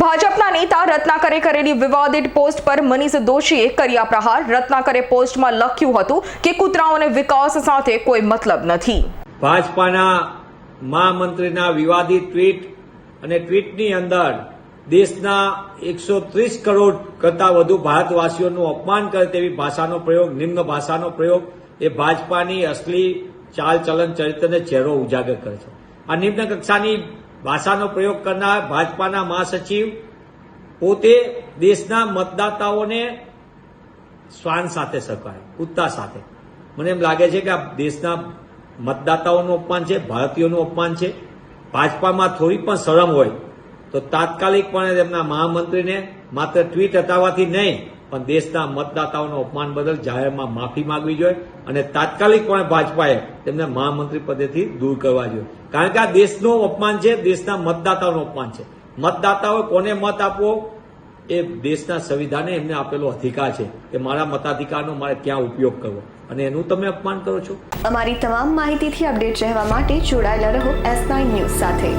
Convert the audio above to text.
ભાજપના નેતા રત્નાકરે કરેલી વિવાદિત પોસ્ટ પર મનીષ દોશીએ કર્યા પ્રહાર. રત્નાકરે પોસ્ટમાં લખ્યું હતું કે કૂતરાઓને વિકાસ સાથે કોઈ મતલબ નથી. ભાજપાના મહામંત્રીના વિવાદિત ટ્વીટ અને ટ્વીટની અંદર દેશના એકસો ત્રીસ કરોડ કરતાં વધુ ભારતવાસીઓનું અપમાન કરે તેવી ભાષાનો પ્રયોગ, નિમ્ન ભાષાનો પ્રયોગ એ ભાજપાની અસલી ચાલચલન ચરિત્રને ચહેરો ઉજાગર કરે છે. આ નિમ્ન કક્ષાની ભાષાનો પ્રયોગ કરનાર ભાજપાના મહાસચિવ પોતે દેશના મતદાતાઓને શ્વાન સાથે સકાય કૂદતા સાથે. મને એમ લાગે છે કે આ દેશના મતદાતાઓનું અપમાન છે, ભારતીયોનું અપમાન છે. ભાજપામાં થોડી પણ શરમ હોય. તો તાત્કાલિકપણે તેમના મહામંત્રીને માત્ર ટ્વીટ હટાવવાથી નહીં, પણ દેશના મતદાતાઓનો અપમાન બદલ જાહેરમાં માફી માંગવી જોઈએ અને તાત્કાલિકપણે ભાજપાએ તેમને મહામંત્રી પદેથી દૂર કરવા જોઈએ. કારણ કે આ દેશનું અપમાન છે, દેશના મતદાતાઓનું અપમાન છે. મતદાતાઓએ કોને મત આપવો એ દેશના સંવિધાને એમને આપેલો અધિકાર છે કે મારા મતાધિકારનો મારે ક્યાં ઉપયોગ કરવો. અને એનું તમે અપમાન કરો છો? અમારી તમામ માહિતીથી અપડેટ રહેવા માટે જોડાયેલા રહો એસ ન્યૂઝ સાથે.